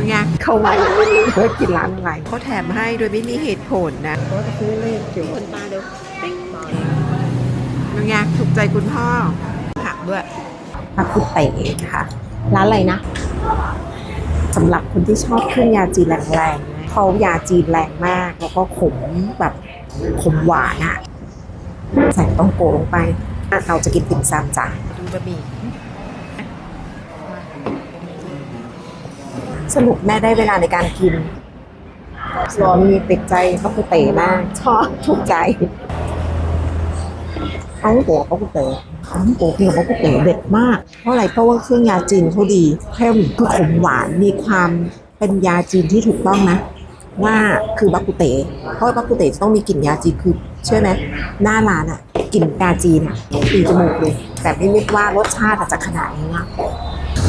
เป็นไงเข้ามายังไม่รู้ว่ากินร้านอะไรเขาแถมให้โดยไม่มีเหตุผลนะก็จะซื้อเลขเกี่ยวกับตาเดียวปิ้งเป็นไงถูกใจคุณพ่อผักด้วยผักกุเต๋ค่ะ ร้านอะไรนะสำหรับคนที่ชอบเครื่องยาจีนแรงๆนะเขายาจีนแรงมาก แล้วก็ขมแบบขมหวานอะใส่ต้องโกลงไปอะเราจะกินติ่มซำจ้ะดูบะหมี่ สรุปแม่ได้เวลาในการกินรอมีติดใจก็คือเต๋มาก ชอบถูกใจเอาหัวก็คือเต๋เอาหัวกินกับก็เต๋เด็ดมาก เพราะอะไรเพราะว่าเครื่องยาจีนเขาดีเข้มคือขมหวานมีความเป็นยาจีนที่ถูกต้องนะ ว่าคือบักกุเต๋เพราะว่าบักกุเต๋จะต้องมีกลิ่นยาจีนคือเชื่อไหมหน้าร้านอะกลิ่นยาจีนอะตีจมูกเลยแต่ไม่นึกว่ารสชาติอาจจะขนาดนี้นะ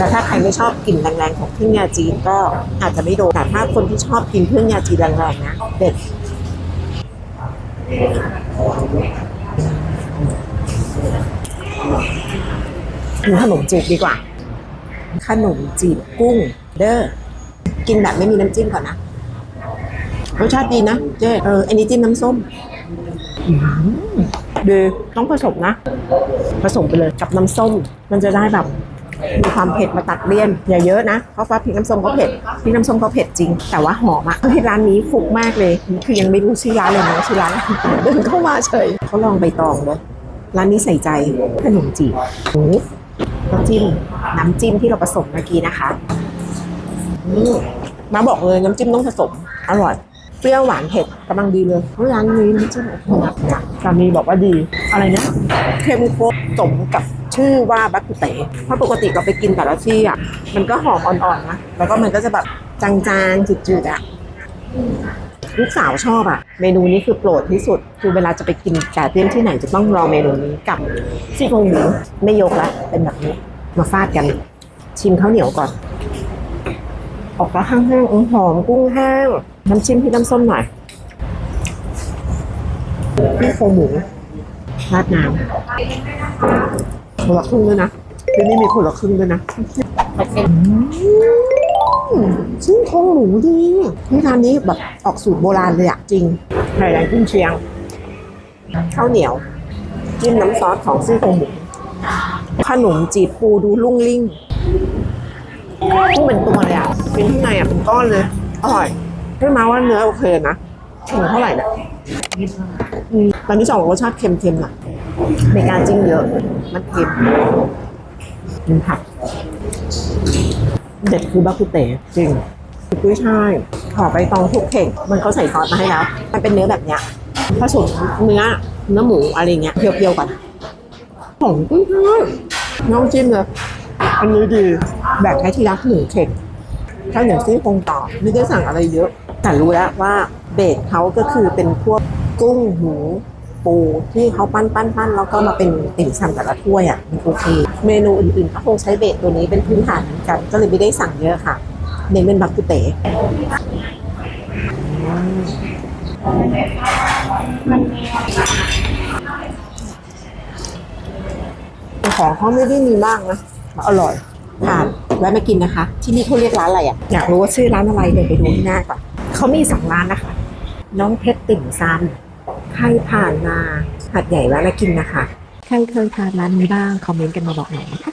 แต่ถ้าใครไม่ชอบกลิ่นแรงๆของเครื่องยาจีนก็อาจจะไม่โดนแต่ถ้าคนที่ชอบกินเครื่องยาจีนแรงๆนะเด็ดกินขนมจีบดีกว่า ขนมจีบกุ้งเด้อกินแบบไม่มีน้ำจิ้มก่อนนะรสชาติดีนะเจ๊เอออันนี้จิ้มน้ำส้มอืมดีต้องผสมนะ ผสมไปเลยกับน้ำส้ม มันจะได้แบบ มีความเผ็ดมาตัดเลี่ยนอย่าเยอะนะเพราะว่าพริกน้ำส้มเขาเผ็ดพริกน้ำส้มเขาเผ็ดจริง แต่ว่าหอมอะเฮ้ยร้านนี้ฟุกมากเลย คือยังไม่รู้ชื่อร้านเลยนะชื่อร้านเดินเข้ามาเฉยเขาลองใบตองเลยร้านนี้ใส่ใจขนมจีบโอ้น้ำจิ้มน้ำจิ้มที่เราผสมเมื่อกี้นะคะมาบอกเลยน้ำจิ้มต้องผสมอร่อยเปรี้ยวหวานเผ็ดกำลังดีเลยเพราะร้านนี้น้ำจิ้มโอ้โหนะสามีบอกว่าดี อะไรนะเข้มข้นสมกับ ชื่อว่าบักกุเต๋เพราะปกติเราไปกินแต่ละที่อะมันก็หอมอ่อนๆนะแล้วก็มันก็จะแบบจางๆจืดๆอะลูกสาวชอบอะ เมนูนี้คือโปรดที่สุด คือเวลาจะไปกินแกะเตี้ยที่ไหนจะต้องรอเมนูนี้กับซี่โครงหมูไม่ยกละเป็นแบบนี้มาฟาดกัน ชิมข้าวเหนียวก่อน ออกมาข้างๆอื้อหอมกุ้งแห้งน้ำจิ้มที่น้ำส้มหน่อยซี่โครงหมูราดน้ำ คนละครึ่งด้วยนะที่นี่มีคนละครึ่งด้วยนะอืมซี่โครงหมูดีนี่ร้านนี้แบบออกสูตรโบราณเลยอะจริงไข่แดงกุ้งเชียง ข้าวเหนียวจิ้มน้ำซอสของซี่โครงหมูขนมจีบปูดูลุ่งลิ่งกุ้งเป็นตัวเลยอะเป็นข้างในอะเป็นก้อนเลย อร่อยให้มาว่าเนื้อโอเคนะ ถึงเท่าไหร่เนี่ยอืมตอนที่สองรสชาติเค็มๆน่ะในการจิ้มเยอะ มันเค็มมันผักเด็ดคือบักกุเตจริงกุ้ยช่ายห่อใบตองทุกเข่ง มันเขาใส่ซอสมาให้แล้ว มันเป็นเนื้อแบบเนี้ยผสมเนื้อเนื้อหมูอะไรเงี้ยเพียวๆก่อนหอมกุ้ยช่ายน้องจิ้มเลยอันนี้ดี แบ่งให้ที่รักหนึ่งเข่งถ้าอย่างซี่โครงต่อไม่ได้สั่งอะไรเยอะ แต่รู้แล้วว่าเบสเขาก็คือเป็นพวกกุ้งหมูปูที่เขาปั้นปั้นปั้นแล้วก็มาเป็นติ่มซำแต่ละถ้วยอะมันโอเค เมนูอื่นๆก็คงใช้เบสตัวนี้เป็นพื้นฐานเหมือนกัน ก็เลยไม่ได้สั่งเยอะค่ะ เน้นเป็นบักกุเต๋ของเขาไม่ได้มีมากนะ อร่อยทานแวะมากินนะคะ ที่นี่เขาเรียกร้านอะไรอะ อยากรู้ว่าชื่อร้านอะไรเดี๋ยวไปดูที่หน้าก่อน เขามีสองร้านนะคะ น้องเพชรติ่มซำใครผ่านมาหัดใหญ่แวะมากินนะคะ ใครเคยทานร้านนี้บ้าง คอมเมนต์กันมาบอกหน่อยนะคะ